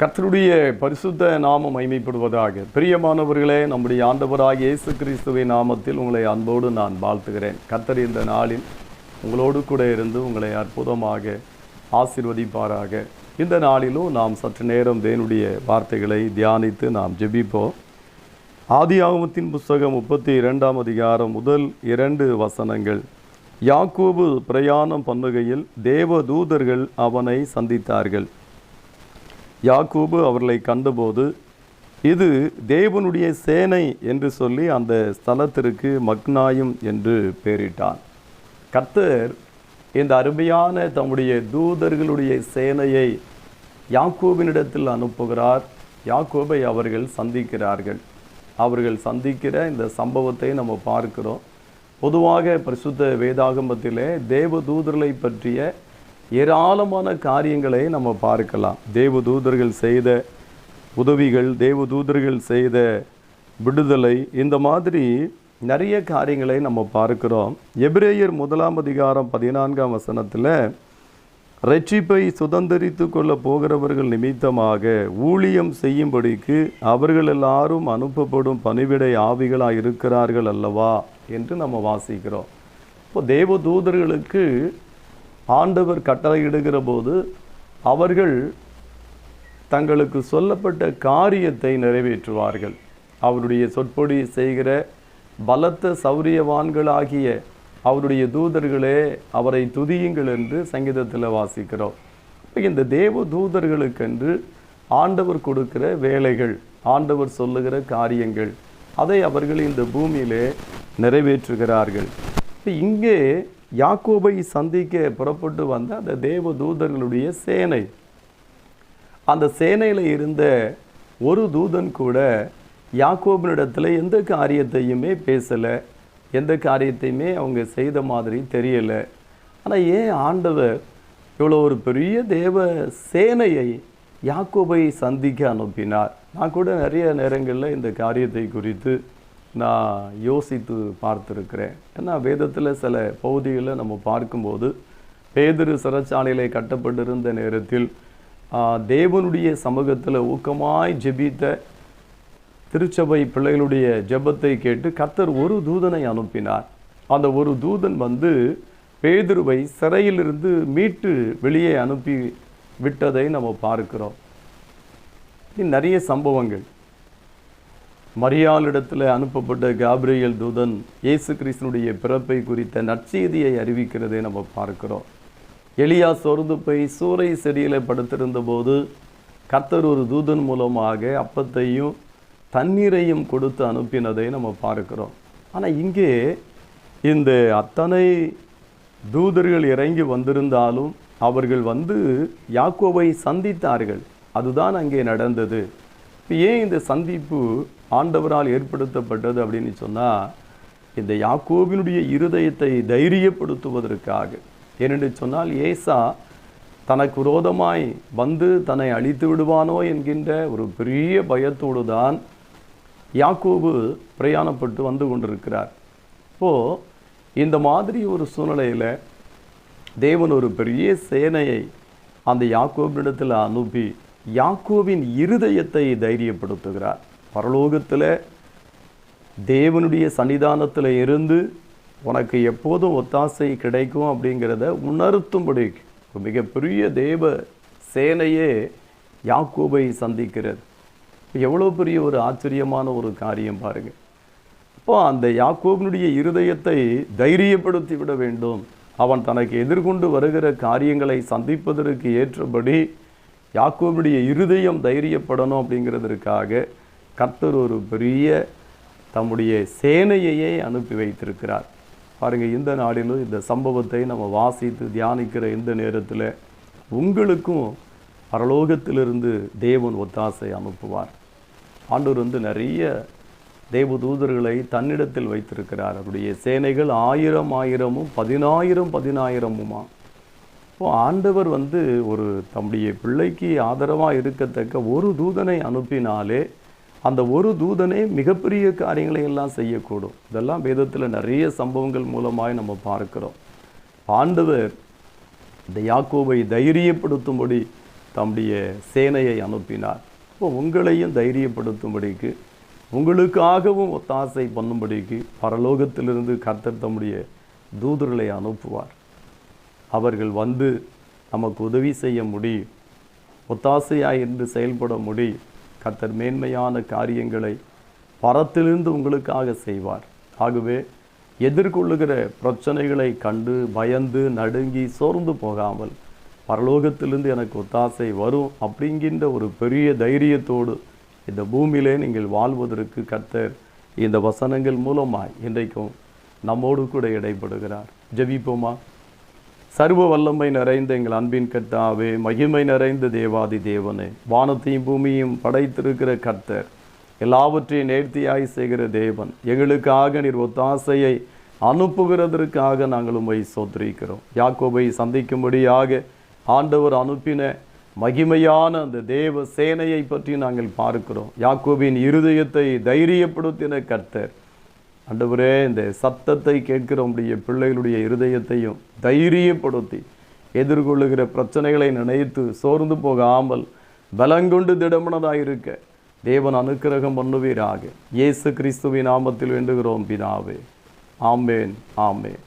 கர்த்தருடைய பரிசுத்த நாமம் மைமைப்படுவதாக பிரியமானவர்களே நம்முடைய ஆண்டவராக இயேசு கிறிஸ்துவின் நாமத்தில் உங்களை அன்போடு நான் வாழ்த்துகிறேன். கர்த்தர் இந்த நாளில் உங்களோடு கூட இருந்து உங்களை அற்புதமாக ஆசிர்வதிப்பாராக. இந்த நாளிலும் நாம் சற்று நேரம் தேனுடைய வார்த்தைகளை தியானித்து நாம் ஜெபிப்போம். ஆதியாகமத்தின் புஸ்தகம் முப்பத்தி இரண்டாம் அதிகாரம் முதல் இரண்டு வசனங்கள். யாக்கோபு பிரயாணம் பண்ணுகையில் தேவ தூதர்கள் அவனை சந்தித்தார்கள். யாக்கூபு அவர்களை கண்டபோது இது தேவனுடைய சேனை என்று சொல்லி அந்த ஸ்தலத்திற்கு மக்னாயும் என்று பெயரிட்டான். கர்த்தர் இந்த அருமையான தம்முடைய தூதர்களுடைய சேனையை யாக்கோபினிடத்தில் அனுப்புகிறார். யாக்கோபை அவர்கள் சந்திக்கிறார்கள். அவர்கள் சந்திக்கிற இந்த சம்பவத்தை நம்ம பார்க்கிறோம். பொதுவாக பரிசுத்த வேதாகமத்திலே தேவ தூதர்களை பற்றிய ஏராளமான காரியங்களை நம்ம பார்க்கலாம். தேவதூதர்கள் செய்த உதவிகள் தேவதூதர்கள் செய்த விடுதலை இந்த மாதிரி நிறைய காரியங்களை நம்ம பார்க்கிறோம். எபிரேயர் முதலாம் அதிகாரம் பதினான்காம் வசனத்தில் ரட்சிப்பை சுதந்திரித்து கொள்ள போகிறவர்கள் நிமித்தமாக ஊழியம் செய்யும்படிக்கு அவர்கள் எல்லாரும் அனுப்பப்படும் பணிவிடை ஆவிகளாக இருக்கிறார்கள் அல்லவா என்று நம்ம வாசிக்கிறோம். இப்போ தேவ தூதர்களுக்கு ஆண்டவர் கட்டளையிடுகிற போது அவர்கள் தங்களுக்கு சொல்லப்பட்ட காரியத்தை நிறைவேற்றுவார்கள். அவருடைய சொற்பொடி செய்கிற பலத்த சௌரியவான்களாகிய அவருடைய தூதர்களே அவரை துதியுங்கள் என்று சங்கீதத்தில் வாசிக்கிறோம். இந்த தேவ தூதர்களுக்கென்று ஆண்டவர் கொடுக்கிற வேலைகள் ஆண்டவர் சொல்லுகிற காரியங்கள் அதை அவர்கள் இந்த பூமியிலே நிறைவேற்றுகிறார்கள். இங்கே யாக்கோபை சந்திக்க புறப்பட்டு வந்த அந்த தேவ தூதர்களுடைய சேனை. அந்த சேனையில் இருந்த ஒரு தூதன் கூட யாக்கோபனிடத்தில் எந்த காரியத்தையுமே பேசலை. எந்த காரியத்தையுமே அவங்க செய்த மாதிரி தெரியலை. ஆனால் ஏன் ஆண்டவர் இவ்வளோ ஒரு பெரிய தேவ சேனையை யாக்கோபை சந்திக்க அனுப்பினார்? நான் கூட நிறைய நேரங்களில் இந்த காரியத்தை குறித்து நான் யோசித்து பார்த்துருக்கிறேன். ஏன்னா வேதத்தில் சில பகுதிகளில் நம்ம பார்க்கும்போது பேதிரு சிறைச்சாலையிலே கட்டப்பட்டிருந்த நேரத்தில் தேவனுடைய சமூகத்தில் ஊக்கமாய் ஜெபித்த திருச்சபை பிள்ளைகளுடைய ஜெபத்தை கேட்டு கத்தர் ஒரு தூதனை அனுப்பினார். அந்த ஒரு தூதன் வந்து பேதுருவை சிறையிலிருந்து மீட்டு வெளியே அனுப்பி விட்டதை நம்ம பார்க்கிறோம். நிறைய சம்பவங்கள். மரியாளிடத்தில் அனுப்பப்பட்ட காப்ரியல் தூதன் இயேசு கிறிஸ்தனுடைய பிறப்பை குறித்த நற்செய்தியை அறிவிக்கிறதை நம்ம பார்க்கிறோம். எளியா சொர்ந்து போய் சூறை செடியில் படுத்திருந்த போது கர்த்தர் ஒரு தூதன் மூலமாக அப்பத்தையும் தண்ணீரையும் கொடுத்து அனுப்பினதை நம்ம பார்க்கிறோம். ஆனால் இங்கே இந்த அத்தனை தூதர்கள் இறங்கி வந்திருந்தாலும் அவர்கள் வந்து யாக்கோவை சந்தித்தார்கள். அதுதான் அங்கே நடந்தது. இப்போ ஏன் இந்த சந்திப்பு ஆண்டவரால் ஏற்படுத்தப்பட்டது அப்படின்னு சொன்னால் இந்த யாக்கோபினுடைய இருதயத்தை தைரியப்படுத்துவதற்காக. ஏனென்று சொன்னால் ஏசா தனக்கு விரோதமாய் வந்து தன்னை அழித்து விடுவானோ என்கின்ற ஒரு பெரிய பயத்தோடு தான் யாக்கோபு பிரயாணப்பட்டு வந்து கொண்டிருக்கிறார். இப்போது இந்த மாதிரி ஒரு சூழ்நிலையில் தேவன் ஒரு பெரிய சேனையை அந்த யாக்கோபினிடத்தில் அனுப்பி யாக்கோவின் இருதயத்தை தைரியப்படுத்துகிறார். பரலோகத்தில் தேவனுடைய சன்னிதானத்தில் இருந்து உனக்கு எப்போதும் ஒத்தாசை கிடைக்கும் அப்படிங்கிறத உணர்த்தும்படி மிகப்பெரிய தேவ சேனையே யாக்கோபை சந்திக்கிறது. எவ்வளோ பெரிய ஒரு ஆச்சரியமான ஒரு காரியம் பாருங்கள் அப்போ அந்த யாக்கோபினுடைய இருதயத்தை தைரியப்படுத்தி விட வேண்டும். அவன் தனக்கு எதிர்கொண்டு வருகிற காரியங்களை சந்திப்பதற்கு ஏற்றபடி யாக்கோபுடைய இருதயம் தைரியப்படணும் அப்படிங்கிறதற்காக கர்த்தர் ஒரு பெரிய தம்முடைய சேனையையே அனுப்பி வைத்திருக்கிறார். பாருங்கள் இந்த நாளிலும் இந்த சம்பவத்தை நம்ம வாசித்து தியானிக்கிற இந்த நேரத்தில் உங்களுக்கும் பரலோகத்திலிருந்து தேவன் ஒத்தாசை அனுப்புவார். ஆண்டவர் வந்து நிறைய தேவ தூதர்களை தன்னிடத்தில் வைத்திருக்கிறார். அவருடைய சேனைகள் ஆயிரம் ஆயிரமும் பதினாயிரம் பதினாயிரமுமா? இப்போ ஆண்டவர் வந்து ஒரு தம்முடைய பிள்ளைக்கு ஆதரவாக இருக்கத்தக்க ஒரு தூதனை அனுப்பினாலே அந்த ஒரு தூதனே மிகப்பெரிய காரியங்களை எல்லாம் செய்யக்கூடும். இதெல்லாம் வேதத்தில் நிறைய சம்பவங்கள் மூலமாக நம்ம பார்க்கிறோம். ஆண்டவர் இந்த யாக்கோவை தைரியப்படுத்தும்படி தம்முடைய சேனையை அனுப்பினார். இப்போ உங்களையும் தைரியப்படுத்தும்படிக்கு உங்களுக்காகவும் ஒத்தாசை பண்ணும்படிக்கு பரலோகத்திலிருந்து கர்த்தர் தம்முடைய தூதர்களை அனுப்புவார். அவர்கள் வந்து நமக்கு உதவி செய்ய முடியும் ஒத்தாசையாக இருந்து செயல்பட முடியும் கர்த்தர் மேன்மையான காரியங்களை பரத்திலிருந்து உங்களுக்காக செய்வார். ஆகவே எதிர்கொள்ளுகிற பிரச்சனைகளை கண்டு பயந்து நடுங்கி சோர்ந்து போகாமல் பரலோகத்திலிருந்து எனக்கு ஒத்தாசை வரும் அப்படிங்கின்ற ஒரு பெரிய தைரியத்தோடு இந்த பூமியிலே நீங்கள் வாழ்வதற்கு கர்த்தர் இந்த வசனங்கள் மூலமாய் இன்றைக்கும் நம்மோடு கூட இடைப்படுகிறார். ஜெபிப்போமா? சர்வ வல்லமை நிறைந்த எங்கள் அன்பின் கர்த்தாவே மகிமை நிறைந்த தேவாதி தேவனே. வானத்தையும் பூமியும் படைத்திருக்கிற கர்த்தர் எல்லாவற்றையும் நேர்த்தியாய் செய்கிற தேவன். எங்களுக்காக நீர் ஒத்தாசையை அனுப்புகிறதற்காக நாங்கள் உண்மை சோத்திரிக்கிறோம். யாக்கோபை சந்திக்கும்படியாக ஆண்டவர் அனுப்பின மகிமையான அந்த தேவ சேனையை பற்றி நாங்கள் பார்க்கிறோம். யாக்கோபின் இருதயத்தை தைரியப்படுத்தின கர்த்தர் ஆண்டவரே இந்த சத்தத்தை கேட்கிற உடைய பிள்ளைகளுடைய இருதயத்தையும் தைரியப்படுத்தி எதிர்கொள்ளுகிற பிரச்சனைகளை நினைத்து சோர்ந்து போகாமல் பலங்கொண்டு திடமனதாயிருக்க தேவன் அனுக்கிரகம் பண்ணுவீராக. இயேசு கிறிஸ்துவின் நாமத்தில் வேண்டுகிறோம் பிதாவே. ஆமேன் ஆமேன்.